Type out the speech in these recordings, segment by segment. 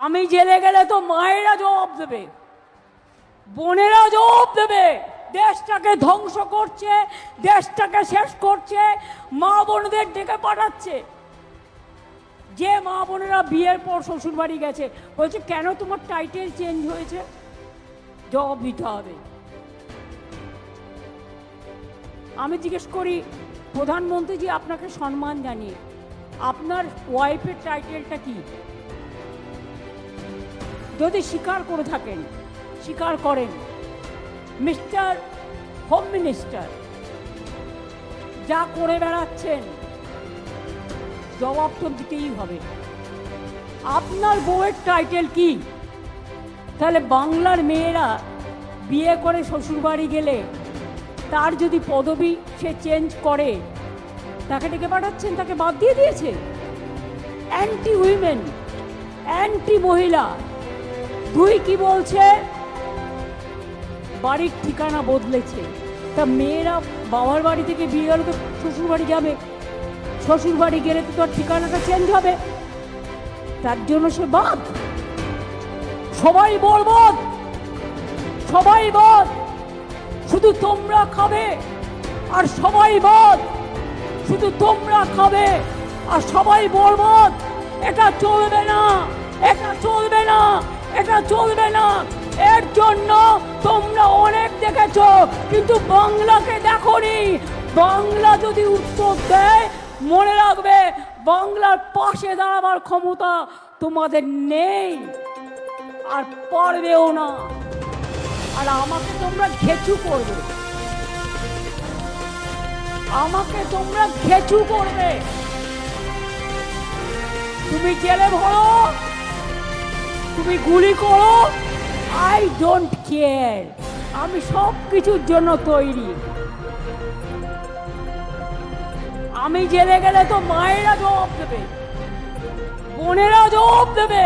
আমি জেলে গেলে তো মায়েরা জবাব দেবে বোনেরা জবাব দেবে, দেশটাকে ধ্বংস করছে, দেশটাকে শেষ করছে, মা বোনদের ডেকে পাঠাচ্ছে। যে মা বোনেরা বিয়ের পর শ্বশুর বাড়ি গেছে, বলছে, কেন তোমার টাইটেল চেঞ্জ হয়েছে? জবাব দিতে হবে। আমি জিজ্ঞেস করি, প্রধানমন্ত্রীজি, আপনাকে সম্মান জানিয়ে, আপনার ওয়াইফের টাইটেলটা কি? যদি স্বীকার করে থাকেন, স্বীকার করেন, মিস্টার হোম মিনিস্টার, যা করে বেড়াচ্ছেন, জবাব তো দিতেই হবে। আপনার বউয়ের টাইটেল কি? তাহলে বাংলার মেয়েরা বিয়ে করে শ্বশুরবাড়ি গেলে তার যদি পদবি সে চেঞ্জ করে, তাকে ডেকে পাঠাচ্ছেন, তাকে বাদ দিয়ে দিয়েছে? অ্যান্টি উইমেন অ্যান্টি মহিলা দুই কি বলছে? বাড়ির ঠিকানা বদলেছে। তা মেয়েরা বাবার বাড়ি থেকে বিয়ে হলে তো শ্বশুর বাড়ি যাবে। শ্বশুর বাড়ি গেলে তো তোর ঠিকানাটা চেঞ্জ হবে। তার জন্য সে বাদ। সবাই বলবদ সবাই বদ শুধু তোমরা খাবে আর সবাই বদ শুধু তোমরা খাবে আর সবাই বলবদ এটা চলবে না। চলবে না। এর জন্য তোমরা অনেক দেখেছ, কিন্তু বাংলাকে দেখোনি। বাংলা যদি উত্তর দেয়, মনে রাখবে বাংলার পাশে দাঁড়াবার ক্ষমতা তোমাদের নেই, আর পারবেও না। আর আমাকে তোমরা ঘেঁচু করবে। আমাকে তোমরা ঘেঁচু করবে। তুমি জেলে ভরো। তুমি গুলি করো? আই ডোন্ট কেয়ার আমি সব কিছুর জন্য তৈরি। আমি জেলে গেলে তো মায়েরা জবাব দেবে। বোনেরা জবাব দেবে।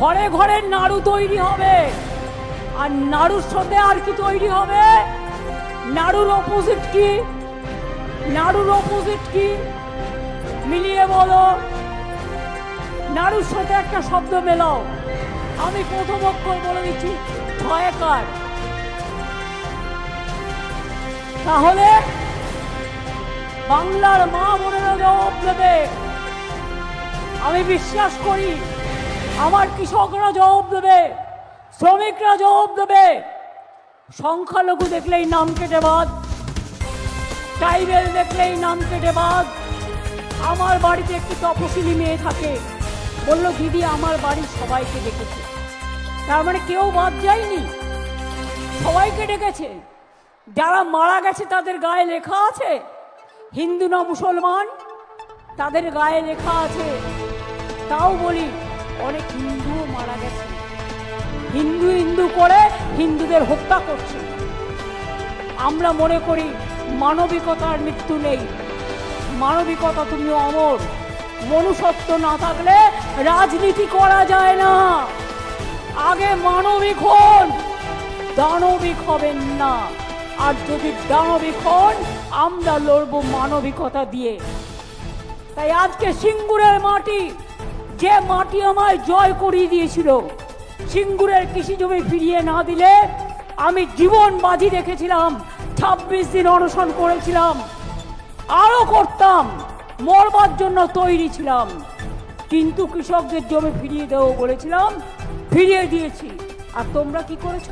ঘরে ঘরে নাড়ু তৈরি হবে। আর নাড়ুর সাথে আর কি তৈরি হবে? নাড়ুর অপোজিট কি? নাড়ুর অপোজিট কি? মিলিয়ে বলো। নাড়ুর সাথে একটা শব্দ মেলাও। আমি প্রথম অক্ষর বলে দিচ্ছি ছয়কার তাহলে বাংলার মা বোনেরা জবাব দেবে। আমি বিশ্বাস করি, আমার কৃষকরা জবাব দেবে, শ্রমিকরা জবাব দেবে। সংখ্যালঘু দেখলেই নাম কেটে বাদ, ট্রাইবেল দেখলেই নাম কেটে বাদ। আমার বাড়িতে একটি তপশিলি মেয়ে থাকে বলল, দিদি, আমার বাড়ির সবাইকে ডেকেছে। তার মানে কেউ বাদ যায়নি। সবাইকে ডেকেছে। যারা মারা গেছে, তাদের গায়ে লেখা আছে, হিন্দু না মুসলমান? তাদের গায়ে লেখা আছে, তাও বলি, অনেক হিন্দুও মারা গেছে। হিন্দু হিন্দু করে হিন্দুদের হত্যা করছে। আমরা মনে করি, মানবিকতার মৃত্যু নেই। মানবিকতা তুমি অমর। মনুষ্যত্ব না থাকলে রাজনীতি করা যায় না। আগে মানবিক হন, দানবিক হবেন না। আর যদি দানবিক হন, আমরা লড়বো মানবিকতা দিয়ে। তাই আজকে সিঙ্গুরের মাটি, যে মাটি আমায় জয় করিয়ে দিয়েছিল, সিঙ্গুরের কৃষি জমি ফিরিয়ে না দিলে আমি জীবন বাজি রেখেছিলাম, ছাব্বিশ দিন অনশন করেছিলাম, আরও করতাম। মরবার জন্য তৈরি ছিলাম। কিন্তু কৃষকদের জমি ফিরিয়ে দেবো বলেছিলাম, ফিরিয়ে দিয়েছি। আর তোমরা কি করেছ?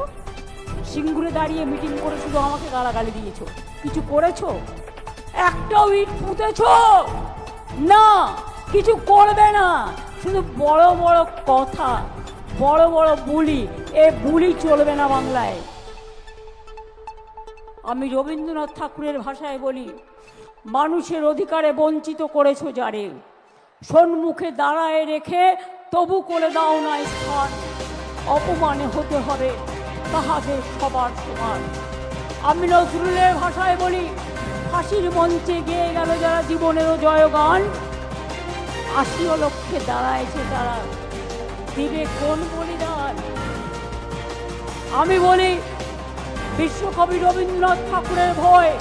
সিঙ্গুরে দাঁড়িয়ে মিটিং করে শুধু আমাকে গালাগালি দিয়েছ। কিছু করেছ? একটাও ইট পুঁতেছ? না, কিছু করবে না। শুধু বড় বড় কথা, বড় বড় বুলি, এ বুলি চলবে না বাংলায়। আমি রবীন্দ্রনাথ ঠাকুরের ভাষায় বলি মানুষের অধিকারে বঞ্চিত করেছ যারে। সন্মুখে দাঁড়ায় রেখে তবু করে দাও না স্থান। অপমানে হতে হবে তাহাদের সবার সমান। আমি নজরুলের ভাষায় বলি ফাঁসির মঞ্চে গেয়ে গেল যারা জীবনেরও জয়গান। আশিও লক্ষ্যে দাঁড়াইছে তারা। দিবে কোন বলিদান? আমি বলি, বিশ্বকবি রবীন্দ্রনাথ ঠাকুরের ভয়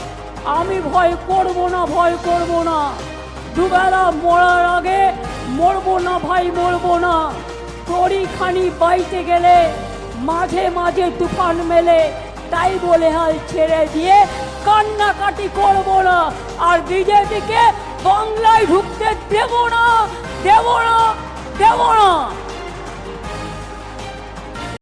আমি ভয় করব না, ভয় করব না। দুবেলা মরার আগে মরবো না ভাই, মরবো না। একটুখানি বাইতে গেলে মাঝে মাঝে তুফান মেলে, তাই বলে হাল ছেড়ে দিয়ে কান্নাকাটি করব না। আর বিজেপিকে বাংলায় ঢুকতে দেব না দেব না দেব না।